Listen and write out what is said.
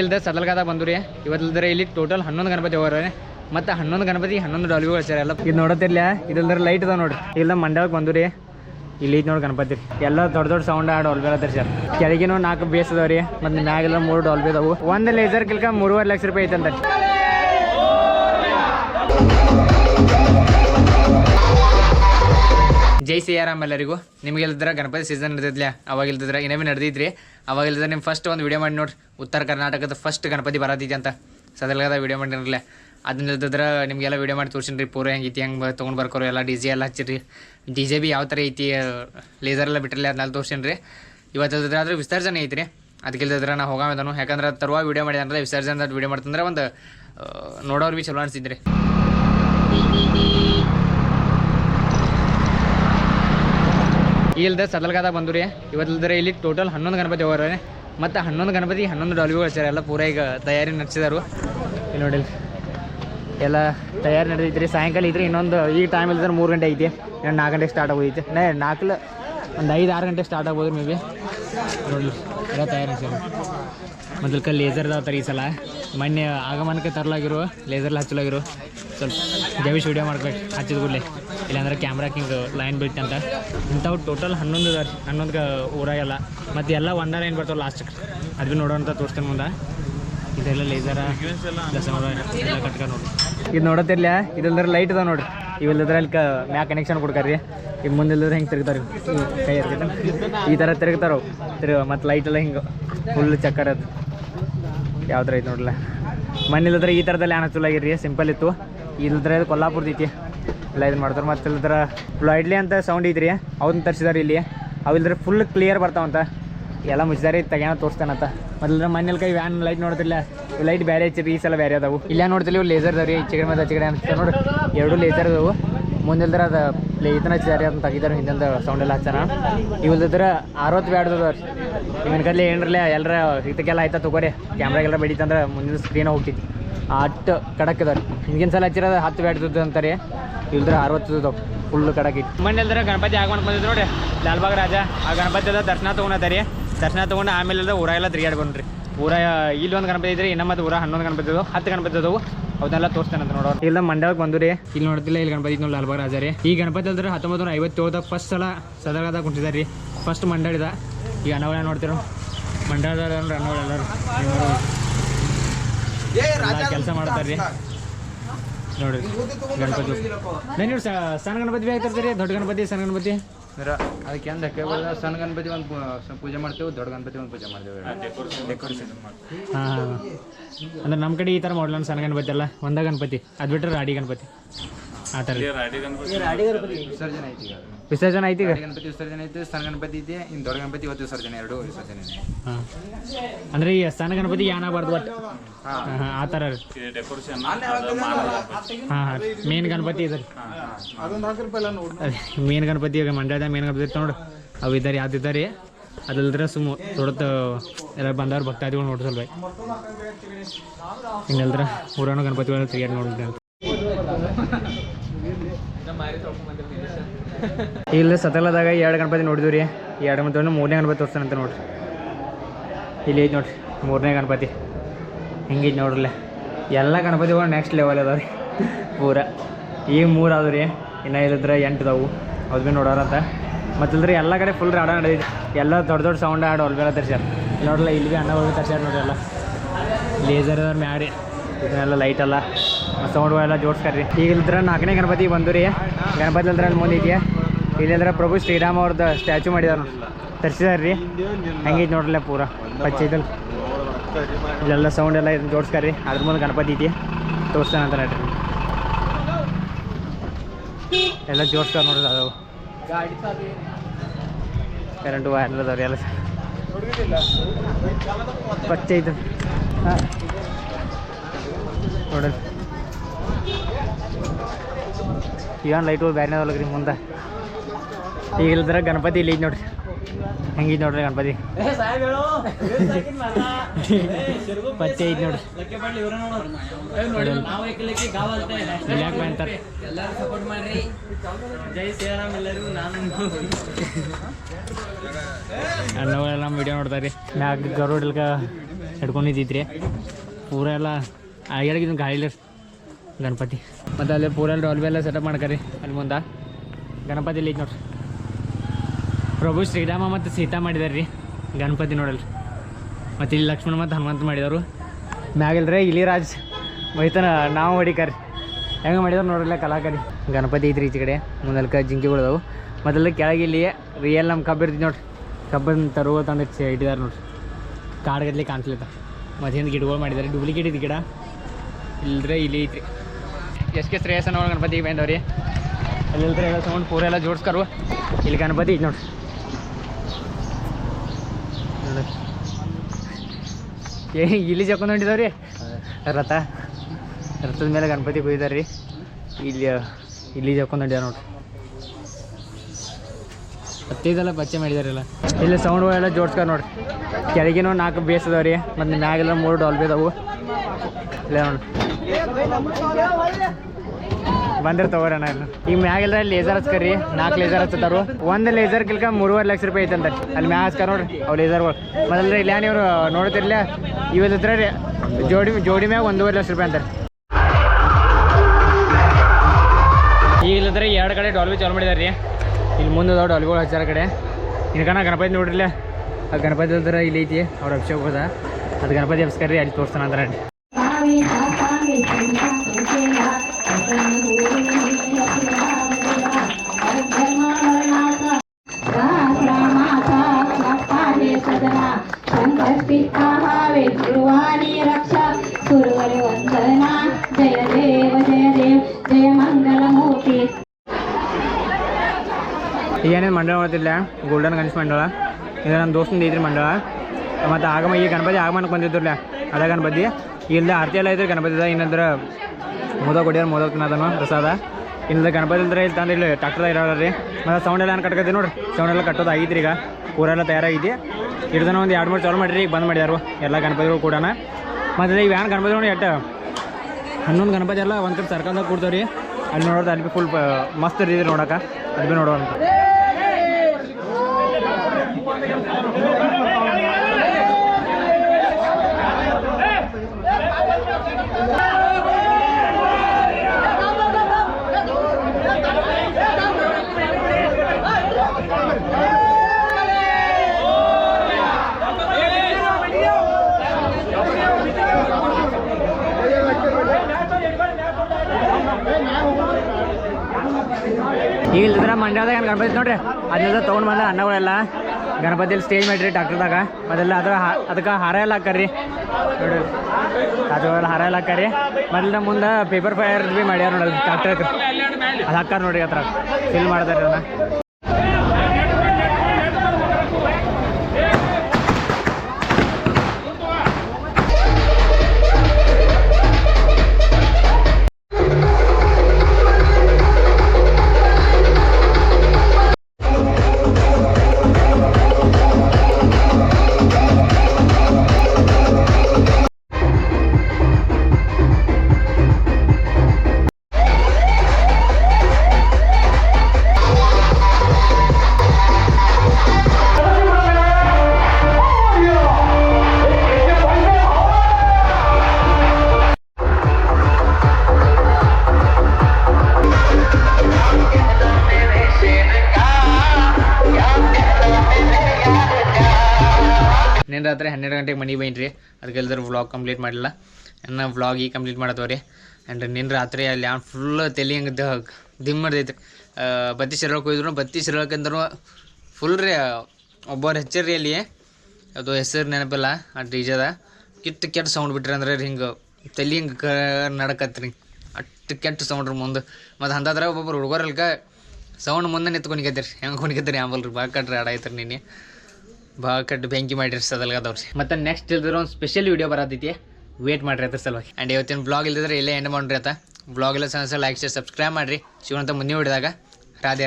ಇಲ್ದ ಸದಲ್ಗಾದ ಬಂದು ರೀ ಇವತ್ತಿಲ್ದ್ರೆ ಇಲ್ಲಿ ಟೋಟಲ್ ಹನ್ನೊಂದು ಗಣಪತಿ ಹೋಗ್ರಿ. ಮತ್ತೆ ಹನ್ನೊಂದು ಗಣಪತಿ, ಹನ್ನೊಂದು ಡಾಲಿ ಹಚ್ಚಾರ ಎಲ್ಲ. ಇದು ನೋಡತ್ತಿರ್ಲ ಇದಿಲ್ದ್ರ ಲೈಟ್ ಅದ ನೋಡ್ರಿ. ಇಲ್ಲ ಮಂಡ್ಯಕ್ಕೆ ಬಂದು ರೀ ಇಲ್ಲಿ ನೋಡಿ ಗಣಪತಿ. ಎಲ್ಲ ದೊಡ್ಡ ದೊಡ್ಡ ಸೌಂಡ್ ಆ ಡಾಲ್ಬಿ ಸರ್ ಕೆಳಗಿನೂ ನಾಲ್ಕು ಬೇಸ್ ಅದಾವ ರೀ ಮತ್ತು ಮ್ಯಾಗೆಲ್ಲ ಮೂರು ಡಾಲ್ಬಿ ಅದಾವು. ಒಂದು ಲೇಸರ್ ಕಿಲ್ಕ ಮೂರುವರೆ ಲಕ್ಷ ರೂಪಾಯಿ ಐತಂತ ಜೈ ಸಿ ಆರಾಮ್ ಎಲ್ಲರಿಗೂ. ನಿಮ್ಗೆ ಇಲ್ದಿದ್ರೆ ಗಣಪತಿ ಸೀಸನ್ ಇರ್ತಿದ್ಲ ಅವಾಗ ಇಲ್ದಿದ್ರೆ ಇನ್ನೇವಿ ನಡೆದಿದ್ರಿ? ಅವಾಗ ನಿಮ್ಮ ಫಸ್ಟ್ ಒಂದು ವಿಡಿಯೋ ಮಾಡಿ ನೋಡ್ರಿ. ಉತ್ತರ ಕರ್ನಾಟಕದ ಫಸ್ಟ್ ಗಣಪತಿ ಬರತೈತಿ ಅಂತ. ಸದಲ್ಗದ ವೀಡಿಯೋ ಮಾಡಿರಲಿಲ್ಲ ಅದನ್ನ ಇಲ್ದಿದ್ರೆ ನಿಮಗೆಲ್ಲ ವೀಡಿಯೋ ಮಾಡಿ ತೋರಿಸಿನ್ರಿ. ಪೂರ ಹೆಂಗೈತಿ ಹೆಂಗೆ ತೊಗೊಂಡು ಬರ್ಕೋರು, ಎಲ್ಲ ಡಿ ಜೆ ಎಲ್ಲ ಹಚ್ಚಿರಿ ಡಿ ಜೆ ಬಿ ಯಾವ ಥರ ಐತಿ ಲೇಸರ್ ಎಲ್ಲ ಬಿಟ್ಟಿರಲಿ ಅದನ್ನೆಲ್ಲ ತೋರಿಸಿನ್ರಿ. ಇವತ್ತು ಇಲ್ದಿದ್ರೆ ಆದ್ರೆ ವಿಸರ್ಜನೆ ಐತಿ ರೀ ಅದಕ್ಕೆ ಇಲ್ದಿದ್ರೆ ನಾ ಹೋಗಾಮಿದನು ಯಾಕಂದ್ರೆ ತರುವ ವೀಡಿಯೋ ಮಾಡಿ ಅಂದ್ರೆ ವಿಸರ್ಜನೆ ವೀಡಿಯೋ ಮಾಡ್ತಂದ್ರೆ ಒಂದು ನೋಡೋರು ಭೀ ಚಲೋ ಅನಿಸಿದ್ರಿ. ಇಲ್ದ ಸದಲ್ಗಾದ ಬಂದು ರೀ ಇವತ್ತಿಲ್ದ್ರೆ ಇಲ್ಲಿ ಟೋಟಲ್ ಹನ್ನೊಂದು ಗಣಪತಿ ಹೋಗ್ರ. ಮತ್ತು ಹನ್ನೊಂದು ಗಣಪತಿ, ಹನ್ನೊಂದು ಡಾಲ್ವಿಗಳು ಹಚ್ಚಾರ ಎಲ್ಲ ಪೂರ ಈಗ ತಯಾರಿ ನಡೆಸಿದಾರು. ಇಲ್ಲಿ ನೋಡಿ ಎಲ್ಲ ತಯಾರಿ ನಡೆದೈತ್ರಿ. ಸಾಯಂಕಾಲ ಇದ್ರಿ ಇನ್ನೊಂದು ಈ ಟೈಮ್ ಇಲ್ದ್ರೆ ಮೂರು ಗಂಟೆ ಐತಿ. ಇನ್ನೊಂದು ನಾಲ್ಕು ಗಂಟೆಗೆ ಸ್ಟಾರ್ಟ್ ಆಗೋದೈತಿ ನೇ ನಾಲ್ಕು ಒಂದು ಐದು, ಆರು ಗಂಟೆ ಸ್ಟಾರ್ಟ್ ಆಗ್ಬೋದು ಮೇ ಬಿ ನೋಡಿ ಎಲ್ಲ ತಯಾರಿ ಮೊದಲ್ಕ ಲೇಸರ್ ತರ ಈ ಸಲ. ಮೊನ್ನೆ ಆಗಮನಕ್ಕೆ ತರಲಾಗಿರು ಲೇಸರ್ಲ್ಲಿ ಹಚ್ಚಲಾಗಿರು. ಸ್ವಲ್ಪ ಜವಿ ವಿಡಿಯೋ ಮಾಡ್ಕೊಳ್ಳಿ ಹಚ್ಚಿದ ಕೂಡಲೇ. ಇಲ್ಲಾಂದ್ರೆ ಕ್ಯಾಮ್ರಾ ಕಿಂಗ್ ಲೈನ್ ಅಂತ. ಇಂಥವು ಟೋಟಲ್ ಹನ್ನೊಂದು ಅದ ಹನ್ನೊಂದು ಊರಾಗೆಲ್ಲ. ಮತ್ತು ಎಲ್ಲ ಒಂದ ಲೈನ್ ಬರ್ತಾವೆ ಲಾಸ್ಟ್ಗೆ ಅದು ಭೀ ನೋಡೋಣ ಅಂತ ತೋರಿಸ್ತೇನೆ ಮುಂದೆ. ಇದೆಲ್ಲ ಲೇಸರ ಎಲ್ಲ ಕಟ್ಕ ನೋಡಿ. ಇದು ನೋಡತ್ತಿರ್ಲ ಇದಿಲ್ದ್ರೆ ಲೈಟ್ ಅದ ನೋಡ್ರಿ ಇವಿಲ್ಲದ್ರೆ ಅಲ್ಲಿ ಕ ಮ್ಯಾಕ್ ಕನೆಕ್ಷನ್ ಕೊಡ್ಕಾರ್ರಿ ಈಗ ಮುಂದಿಲ್ಲದ್ರೆ ಹೆಂಗೆ ತಿರುಗ್ತಾರೆ ಕೈ ಇರ್ತೈತೆ ಈ ಥರ ತಿರುಗ್ತಾರೆ ತಿರು ಮತ್ತು ಲೈಟ್ ಎಲ್ಲ ಹಿಂಗೆ ಫುಲ್ ಚಕ್ಕರ್ ಅದು. ಯಾವ ಥರ ಐತೆ ನೋಡ್ರಲ್ಲ ಮಣ್ಣಿಲ್ಲದ್ರೆ ಈ ಥರದಲ್ಲಿ ಏನೋ ಚಲೋ ಆಗಿರಿ ಸಿಂಪಲ್ ಇತ್ತು. ಇಲ್ಲದ್ರೆ ಕೊಲ್ಲಾಪುರದೈತಿ ಎಲ್ಲ ಇದು ಮಾಡ್ತಾರೆ. ಮತ್ತೆ ಇಲ್ದ್ರ ಫ್ಲೈಡ್ಲಿ ಅಂತ ಸೌಂಡ್ ಇದ್ರಿ ಅವ್ನ ತರಿಸಿದಾರೆ ಇಲ್ಲಿ. ಅವಿಲ್ದ್ರೆ ಫುಲ್ ಕ್ಲಿಯರ್ ಬರ್ತಾವಂತ. ಎಲ್ಲ ಮುಚ್ಚಿದಾರೆ ತೆಗ್ಯಾನ ತೋರಿಸ್ತಾನಂತ. ಮೊದಲ ಮನೇಲಿ ಕೈ ವ್ಯಾನ್ ಲೈಟ್ ನೋಡ್ತಿಲ್ಲ ಲೈಟ್ ಬೇರೆ ಹಚ್ಚಿರಿ ಈ ಸಲ ಬೇರೆ ಅದಾವು. ಇಲ್ಲ ನೋಡ್ತಿಲ್ಲ, ಇವು ಲೇಸರ್ ಅದಾವ್ರಿ ಚಿಕಡೆ ಮತ್ತು ಚಿಗಡೆ ಅಂತ ನೋಡಿ. ಎರಡು ಲೇಸರ್ ಅದಾವು. ಮುಂದಿಲ್ದ್ರೆ ಅದು ಇದನ್ನ ಹಚ್ಚಿದಾರೆ ಅದನ್ನ ತೆಗಿದಾರೆ ಹಿಂದಿಂದ ಸೌಂಡ್ ಎಲ್ಲ ಹಚ್ಚಾನ. ಇವಿಲ್ದಿದ್ರೆ ಅರವತ್ತು ಬ್ಯಾಡ್ ಅದಾವ್ರಿ. ಇವನ್ ಕಲ್ಲಿ ಏನ್ರಲ್ಲ ಎಲ್ಲರ ಇದಕ್ಕೆಲ್ಲ ಆಯ್ತಾ ತೊಗೋರಿ. ಕ್ಯಾಮ್ರಾಗೆಲ್ಲ ಬೆಳೀತಂದ್ರೆ ಮುಂದಿನ ಸ್ಕ್ರೀನ್ ಹೋಗ್ತೈತಿ ಅಟ್ಟು ಕಡಕ್ ಹಿಂಗಿನ ಹಿಂದಿನ ಸಲ ಹಚ್ಚಿರೋದು ಹತ್ತು ಬ್ಯಾಡ್ದು ಅಂತಾರೆ. ಇಲ್ದ್ರೆ ಅರವತ್ತು ಫುಲ್ ಕಡಕ್ ಇತ್ತು ಮಣ್ಣೆಲ್ದ್ರ ಗಣಪತಿ ಆಗ್ಕೊಂಡು ಬಂದಿದ್ರು ನೋಡಿ. ಲಾಲ್ಬಾಗ್ ರಾಜ ಆ ಗಣಪತಿ ಅದ ದರ್ಶನ ತೊಗೊಂಡಾರಿ ದರ್ಶನ ತಗೊಂಡು ಆಮೇಲೆ ಎಲ್ಲ ಊರಾಗೆಲ್ಲ ತಿರುಗಾಡಿ ಬಂದ್ರಿ ಊರ ಇಲ್ಲೊಂದು ಗಣಪತಿ ಇದ್ರೆ ಇನ್ನ ಮತ್ತೆ ಊರ ಹನ್ನೊಂದು ಗಣಪತಿ ಅದು ಹತ್ತು ಗಣಪತಿ ಅದಾವು ಅವನ್ನೆಲ್ಲ ತೋರಿಸ್ತಾನೆ ಅಂತ ನೋಡೋರು. ಇಲ್ಲ ಮಂಡ್ಯಕ್ಕೆ ಬಂದು ರೀ ಇಲ್ಲಿ ನೋಡ್ತಿಲ್ಲ ಇಲ್ಲಿ ಗಣಪತಿ ನೋಡಿ ಲಾಲ್ಬಾಗ್ ರಾಜ ರೀ. ಈ ಗಣಪತಿ ಅಂದ್ರೆ ಹತ್ತೊಂಬತ್ತು ನೂರ ಐವತ್ತೇಳದಾಗ ಫಸ್ಟ್ ಸಲ ಸದರ್ಗದಾಗ ಕುಂತಿದ್ದಾರೆ ರೀ. ಫಸ್ಟ್ ಮಂಡಳಿದ ಈಗ ಅನವಳ ನೋಡ್ತಿರೋ. ಮಂಡಳದ ಅನವಳ ಎಲ್ಲರೂ ಕೆಲಸ ಮಾಡ್ತಾರೆ ರೀ ನೋಡ್ರಿ ಗಣಪತಿ ನೀವು ಸಣ್ಣ ಗಣಪತಿ ಆಗ್ತಿರ್ತೀರಿ ತರ್ತೀರಿ ದೊಡ್ಡ ಗಣಪತಿ ಸಣ್ಣ ಗಣಪತಿ ಅದಕ್ಕೆ ಅಂದ ಕೇವಲ ಸಣ್ಣ ಗಣಪತಿ ಒಂದು ಪೂಜೆ ಮಾಡ್ತೇವೆ ದೊಡ್ಡ ಗಣಪತಿ ಒಂದು ಪೂಜೆ ಮಾಡ್ತೇವೆ. ಡೆಕೋರೇಷನ್ ಹಾಂ ಹಾಂ. ಅಂದ್ರೆ ನಮ್ಮ ಕಡೆ ಈ ಥರ ಮಾಡಲ್ಲ ಸಣ್ಣ ಗಣಪತಿ ಅಲ್ಲ? ಒಂದ ಗಣಪತಿ ಅದು ಬಿಟ್ಟರೆ ರಾಡಿ ಗಣಪತಿ. ಆ ಥರ ವಿಸರ್ಜನೆ ಐತಿ ಈಗ. ವಿಸರ್ಜನೆ ಐತಿ ಈಗ? ಗಣಪತಿ ವಿಸರ್ಜನೆ ಐತಿ ಸಣ್ಣ ಗಣಪತಿ ಐತಿ ಇನ್ನು ದೊಡ್ಡ ಗಣಪತಿ ಇವತ್ತು ವಿಸರ್ಜನೆ ಎರಡು ವಿಸರ್ಜನೆ. ಹಾಂ. ಅಂದ್ರೆ ಈ ಸಣ್ಣ ಗಣಪತಿ ಯಾನ ಬಟ್ ಹಾಂ. ಹಾಂ ಆ ಥರ ಹಾಂ ಹಾಂ ಮೇನ್ ಗಣಪತಿ ಇದೆ ಮೇನ್ ಗಣಪತಿ ಈಗ ಮಂಡ್ಯದ ಮೇನ್ ಗಣಪತಿ ನೋಡಿ ನೋಡು. ಅವು ಇದ್ದಾರೆ ಯಾವ್ದು ಇದ್ದಾರೆ ಅದಲ್ದ್ರೆ ಸುಮ್ಮ ದೊಡ್ಡ ಎಲ್ಲ ಬಂದವ್ರು ಭಕ್ತಾದಿಗಳು ನೋಡ್ರಿ ಸ್ವಲ್ಪ ಇನ್ನೆಲ್ದ್ರ ಊರನ್ನು ಗಣಪತಿಗಳು ತೆಗಿಯೋದು ಇಲ್ಲಿ ಸತಲದಾಗ ಎರಡು ಗಣಪತಿ ನೋಡಿದ್ವಿ ರೀ. ಎರಡು ಗಣಪತಿ ಮೂರನೇ ಗಣಪತಿ ತೋರಿಸ್ತಾನಂತ ನೋಡ್ರಿ. ಇಲ್ಲಿ ಐತೆ ನೋಡ್ರಿ, ಮೂರನೇ ಗಣಪತಿ. ಹಿಂಗೈತೆ ನೋಡ್ರಲ್ಲ. ಎಲ್ಲ ಗಣಪತಿಗಳು ನೆಕ್ಸ್ಟ್ ಲೆವೆಲ್ ಅದಾವ ರೀ. ಪೂರ. ಈಗ ಮೂರು ಅದಾವ ರೀ, ಇನ್ನು ಇಲ್ಲಿದ್ರೆ ಎಂಟು ಅದಾವು ಅದು ಭೀ ನೋಡೋರಂತ ರೀ ಎಲ್ಲ ಕಡೆ ಫುಲ್ ಆಡ ನಡೆದೈತಿ ಎಲ್ಲ ದೊಡ್ಡ ದೊಡ್ಡ ಸೌಂಡ್ ಆಡು ಅಲ್ವೆಲ್ಲ ತರ್ಸ್ಯಾರ. ಸರ್ ನೋಡ್ರಲ್ಲ, ಇಲ್ಲಿ ಭೀ ಅಣ್ಣ ತರ್ಸ್ಯಾರ ನೋಡ್ರಿ ಎಲ್ಲ. ಲೇಸರ್ ಮ್ಯಾಡಿ ಇದನ್ನೆಲ್ಲ ಲೈಟ್ ಎಲ್ಲ ಸೌಂಡ್ಗಳೆಲ್ಲ ಜೋಡ್ಸ್ಕಾರ್ರಿ ಈಗ ಇಲ್ದ್ರ ನಾಲ್ಕನೇ ಗಣಪತಿ ಬಂದು ರೀ ಗಣಪತಿ ಇಲ್ದ್ರ ಅಲ್ಲಿ ಮುಂದೆ ಇದೆಯಾ? ಇಲ್ಲಿಂದ್ರ ಪ್ರಭು ಶ್ರೀರಾಮ ಅವ್ರದ್ದು ಸ್ಟ್ಯಾಚು ಮಾಡಿದಾರ ತರ್ಸಿದಾರ ರೀ ಹಂಗೈತೆ ನೋಡ್ರಲ್ಲ ಪೂರ. ಪಚ್ಚಿದಲ್ಲಿ ಇಲ್ಲೆಲ್ಲ ಸೌಂಡ್ ಎಲ್ಲ ಇದನ್ನ ಜೋಡ್ಸ್ಕಾರ್ರಿ ಅದ್ರ ಮುಂದೆ ಗಣಪತಿ ಐತಿ ತೋರಿಸ್ತಾನೆ ಅಂತ ನಡ್ರಿ ಎಲ್ಲ ಜೋಡ್ಸ್ಕಾರ ನೋಡ್ರಿ ಅದಾವು. ಕರೆಂಟು ವೈರ್ ಅದಾವ್ರಿ ಎಲ್ಲ. ಪಚ್ಚೈತೆ ಹಾಂ. ನೋಡ್ರಿ. ಈಗ ಲೈಟು ಬೇರೆ ಅಲ್ಲ ರೀ ಮುಂದೆ? ಈಗ ಇಲ್ದ್ರ ಗಣಪತಿ ಇಲ್ಲಿ ನೋಡ್ರಿ. ಹೆಂಗಿದ್ ನೋಡ್ರಿ ಗಣಪತಿ? ಪತ್ತೆ ಐತಿ ನೋಡ್ರಿ. ಎಲ್ಲರಿಗೂ ನಾನು. ಅಣ್ಣಗಳೆಲ್ಲ ನಮ್ಮ ವಿಡಿಯೋ ನೋಡ್ತಾರೆ. ಮ್ಯಾಗ ಗರುಡ್ ಇಲ್ಕ ಹಿಡ್ಕೊಂಡಿದ್ದೈತ್ರಿ ಪೂರ ಎಲ್ಲ ಆಗ್ಯಾಡಿದ್ದು ಗಾಳಿ ಗಣಪತಿ. ಮತ್ತು ಅಲ್ಲಿ ಪೂರಲ್ಲಿ ರೋಲ್ವೆ ಎಲ್ಲ ಸೆಟಪ್ ಮಾಡ್ಕರಿ, ಅಲ್ಲಿ ಮುಂದೆ. ಗಣಪತಿ ಇಲ್ಲಿ ನೋಡ್ರಿ. ಪ್ರಭು ಶ್ರೀರಾಮ ಮತ್ತು ಸೀತಾ ಮಾಡಿದಾರೆ ರೀ ಗಣಪತಿ ನೋಡಲ್ರಿ. ಮತ್ತು ಇಲ್ಲಿ ಲಕ್ಷ್ಮಣ ಮತ್ತು ಹನುಮಂತ ಮಾಡಿದವರು. ಮ್ಯಾಗಿಲ್ರಿ ಇಲಿರಾಜ್ ಮೈತನ ನಾವು ಹೊಡಿಕಾರಿ. ಹೆಂಗೆ ಮಾಡಿದ್ರು ನೋಡ್ರಲ್ಲ ಕಲಾಕಾರಿ. ಗಣಪತಿ ಐತ್ರಿ ಈಚೆ ಕಡೆ, ಮುಂದಲ್ಕ ಜಿಂಕೆಗಳು ಅದಾವು. ಮೊದಲ ಕೆಳಗೆ ಇಲ್ಲಿ ರಿಯಲ್ ನಮ್ಮ ಕಬ್ಬು ಇರ್ತೀವಿ ನೋಡ್ರಿ. ಕಬ್ಬನ್ನು ತರುವ ತಂದು ಇಟ್ಟಿದ್ದಾರೆ ನೋಡ್ರಿ. ಕಾಡ್ಗದ್ಲಿ ಕಾಣಿಸ್ಲಿತ್ತ ಮತ್ತು ಹಿಂದೆ ಗಿಡಗಳು ಮಾಡಿದ್ದಾರೆ ಡೂಪ್ಲಿಕೇಟ್ ಇದು ಗಿಡ. ಇಲ್ಲರೇ ಇಲ್ಲಿ ಐತ್ರಿ. ಎಸ್ ಕೆ ಶ್ರೇಯಸ್ ಅನ್ನೋ ಗಣಪತಿ ಬಂದವ್ರಿ ಅಲ್ಲಿ ಇಲ್ದ್ರೆ ಎಲ್ಲ ಸೌಂಡ್ ಪೂರ ಎಲ್ಲ ಜೋಡಿಸ್ಕರು. ಇಲ್ಲಿ ಗಣಪತಿ ಐತಿ ನೋಡ್ರಿ. ನೋಡಿ. ಏ, ಇಲ್ಲಿ ಜಕ್ಕೊಂಡ್ ಹೊಂಟಿದಾವ್ರಿ. ರಥ. ರಥದ ಮೇಲೆ ಗಣಪತಿ ಕುಯ್ದಾರ್ರಿ ಇಲ್ಲಿ ಇಲ್ಲಿ ಜಕ್ಕೊಂಡ್ ಹೊಂಟ್ಯಾರ ನೋಡ್ರಿ. ಹತ್ತಿದೆಲ್ಲ ಬಚ್ಚೆ ಮಾಡಿದಾರಲ್ಲ. ಇಲ್ಲಿ ಸೌಂಡ್ಗಳೆಲ್ಲ ಜೋಡ್ಸ್ಕಾರ ನೋಡ್ರಿ. ಕೆಳಗಿನೂ ನಾಲ್ಕು ಬೇಸ್ ಮತ್ತೆ ಮತ್ತು ಮ್ಯಾಗೆಲ್ಲ ಮೂರು ಡಾಲ್ಬಿ ಇಲ್ಲ ಬಂದಿರ್ ತಗೋರಣ ಎಲ್ಲ ಈಗ ಮ್ಯಾಗೆಲ್ಲ ಲೇಸರ್ ಹಚ್ಕರಿ, ನಾಲ್ಕು ಲೇಸರ್ ಹಚ್ಚತಾರು ಒಂದು ಲೇಸರ್ ಕಿಲ್ಕ ಮೂರುವರೆ ಲಕ್ಷ ರೂಪಾಯಿ ಐತಂತ. ಅಲ್ಲಿ ಮ್ಯಾಗ ಹಚ್ಕಾರ ನೋಡ್ರಿ, ಅವು ಲೇಸರ್ಗಳು ಮೊದಲ ಇಲ್ಲ ನೀವು ನೋಡ್ತಿರ್ಲ ಇವತ್ತಿತ್ರ ರೀ ಜೋಡಿ ಜೋಡಿ ಮ್ಯಾಗ ಒಂದೂವರೆ ಲಕ್ಷ ರೂಪಾಯಿ ಅಂತಾರೆ. ಈಗ ಇಲ್ಲದ್ರೆ ಎರಡು ಕಡೆ ಡಾಲ್ಬಿ ಚಾಲು ಮಾಡಿದಾರೆ ರೀ. ಇಲ್ಲಿ ಮುಂದೆ ಅದಾವ ಡಾಲ್ಬಿಗಳು ಹಚ್ಚಾರ ಕಡೆ. ಇನ್ಕನ ಗಣಪತಿ ನೋಡ್ರಿಲ್ಲ. ಆ ಗಣಪತಿ ಹತ್ರ ಇಲ್ಲಿ ಐತಿ, ಅವ್ರ ಅಭಿಷೇಕ ಹೋದ. ಅದು ಗಣಪತಿ ಹಬ್ಸ್ಕರ್ರಿ, ಅಲ್ಲಿ ತೋರಿಸ್ತಾನೆ ಅಂದ್ರೆ 为啥三里城上不见呀？我身不如你的皮拉布拉，我什么儿那个？ಸಹಸ್ರ ಏನೇನು ಮಂಡಳ ಮಾಡ್ತಿಲ್ಲ ಗೋಲ್ಡನ್ ಗಣೇಶ ಮಂಡಳ ಇದು ನನ್ನ ದೋಸ್ತಂದು ಐತ್ರಿ ಮಂಡಳ ಮತ್ತು ಆಗಮ ಈ ಗಣಪತಿ ಆಗಮನಕ್ಕೆ ಬಂದಿದ್ರಲ್ಲ ಅದ ಗಣಪತಿ ಇಲ್ಲದ ಆರತಿ ಎಲ್ಲ ಐತ್ರಿ ಗಣಪತಿ ಇನ್ನಂದ್ರೆ ಮೋದ ಕೊಡಿಯಾರ, ಮೋದ ತಿನ್ನೋದನು ಪ್ರಸಾದ. ಇಲ್ಲ ಗಣಪತಿ ಅಂದ್ರೆ ಇಲ್ಲಿ ತಂದ್ರೆ ಇಲ್ಲಿ ಟ್ಯಾಕ್ಟರ್ ಇರೋಲ್ಲ ರೀ. ಮತ್ತು ಸೌಂಡ್ ಎಲ್ಲ ಏನು ಕಟ್ಕೊತೀವಿ ನೋಡ್ರಿ? ಸೌಂಡ್ ಎಲ್ಲ ಕಟ್ಟೋದು ಆಗೈತ್ರಿ ಈಗ. ಊರೆಲ್ಲ ತಯಾರಾಗಿದೆ ಹಿಡ್ದನ ಒಂದು ಎರಡು ಮೂರು ಚಾಲು ಮಾಡಿರಿ, ಈಗ ಬಂದ್ ಮಾಡ್ಯಾರು ಎಲ್ಲ ಗಣಪತಿಗಳು ಕೂಡ ಮತ್ತು ಈಗ ವ್ಯಾನ್ ಗಣಪತಿ ನೋಡಿ ಎಟ್ಟ? ಹನ್ನೊಂದು ಗಣಪತಿ ಎಲ್ಲ ಒಂದು ಕಡೆ ಸರ್ಕಲ್ದಾಗ ಕೂಡ್ತಾವ್ರಿ. ಅಲ್ಲಿ ನೋಡೋದು ಅಲ್ಲಿ ಫುಲ್ ಮಸ್ತ್ ಇರ್ತಿದ್ರಿ ನೋಡಕ್ಕೆ ಅಲ್ಲಿ ಭೀ ನೋಡೋಣ ಈಗ ಇಲ್ದ್ರ ಮಂಡ್ಯದಾಗ ಏನು ಗಣಪತಿ ನೋಡ್ರಿ. ಅದನ್ನೆಲ್ಲ ತೊಗೊಂಡು ಬಂದ ಅನ್ನಗಳೆಲ್ಲ ಗಣಪತಿಯಲ್ಲಿ ಸ್ಟೇಜ್ ಮಾಡಿರಿ ಡಾಕ್ಟರ್ದಾಗ ಮೊದಲ ಅದ್ರ ಅದಕ್ಕೆ ಹಾರ ಎಲ್ಲ ಹಾಕರಿ ನೋಡಿ, ಅದು ಹಾರ ಎಲ್ಲ ಹಾಕರಿ ಮೊದಲ ಮುಂದೆ ಪೇಪರ್ ಫೈರ್ ಭೀ ಮಾಡ್ಯಾರ ನೋಡಿ ಡಾಕ್ಟರ್ ಅದು ಹಾಕಾರ ನೋಡಿ ಹತ್ರ. ಫಿಲ್ ಮಾಡ್ತಾರೆ ಅದನ್ನ ನಿನ್ನೆ ರಾತ್ರಿ ಹನ್ನೆರಡು ಗಂಟೆಗೆ ಮನೆಗೆ ಬೈನ್ರಿ ಅದಕ್ಕೆ ಎಲ್ಲರೂ ವ್ಲಾಗ್ ಕಂಪ್ಲೀಟ್ ಮಾಡಿಲ್ಲ ಇನ್ನು ವ್ಲಾಗ್ ಈಗ ಕಂಪ್ಲೀಟ್ ಮಾಡತ್ತವ್ರಿ ಆ್ಯಂಡ್ ನಿನ್ನ ರಾತ್ರಿ ಅಲ್ಲಿ ಅವ್ನು ಫುಲ್ ತಲೆ ಹಂಗೆ ದಿಮ್ ಮಾಡ್ದೈತೆ ಬತ್ತಿ ಸಿರಳಕ್ಕೆ ಹೋಗಿದ್ರು ಬತ್ತಿ ಸಿರಳಕ್ಕಂದ್ರೂ ಫುಲ್ ರೀ ಒಬ್ಬರು ಹೆಚ್ಚರಿ ಅಲ್ಲಿ ಅದು ಹೆಸರು ನೆನಪಿಲ್ಲ ಆ ಡಿಜದ ಕಿತ್ತು ಕೆಟ್ಟ ಸೌಂಡ್ ಬಿಟ್ರಿ ಅಂದ್ರೆ ಹಿಂಗೆ ತಲೆ ಹಿಂಗೆ ಕ ನಡಕತ್ರಿ ಅಷ್ಟು ಕೆಟ್ಟ ಸೌಂಡ್ ರೀ ಮುಂದೆ ಮತ್ತು ಅಂಥದ್ರಾಗ ಒಬ್ಬೊಬ್ರು ಹುಡುಗರಲ್ಕ ಸೌಂಡ್ ಮುಂದೆ ನಿಂತು ಹೆಂಗೆ ಕುಣಿಕತ್ತೀರಿ ಆಂಬಲ್ರಿ ಭಾಳ ಕಟ್ರಿ ಆಡಾಯ್ತ್ರಿ ನೀನು ಭಾಳ ಕಟ್ಟು ಬೆಂಕಿ ಮಾಡಿರಿ ಸದಲ್ಗದವ್ರಿ ಮತ್ತೆ ನೆಕ್ಸ್ಟ್ ಇಲ್ದಿರೋ ಒಂದು ಸ್ಪೆಷಲ್ ವಿಡಿಯೋ ಬರತೈತಿ. ವೇಟ್ ಮಾಡ್ರಿ ಅದ್ರ ಸಲುವಾಗಿ. ಆ್ಯಂಡ್ ಇವತ್ತಿನ ಬ್ಲಾಗ್ ಇಲ್ದಿದ್ರೆ ಇಲ್ಲೇ ಎಂಡ್ ಮಾಡ್ರಿ ಆತ ಬ್ಲಾಗ್ ಎಲ್ಲ ಸಣ್ಣ ಲೈಕ್ ಶೇರ್ ಸಬ್ಸ್ಕ್ರೈಬ್ ಮಾಡಿರಿ. ಶಿವನಂತ ಮುಂದೆ ಹಿಡಿದಾಗ. ರಾಧೆ ರಾಧೆ.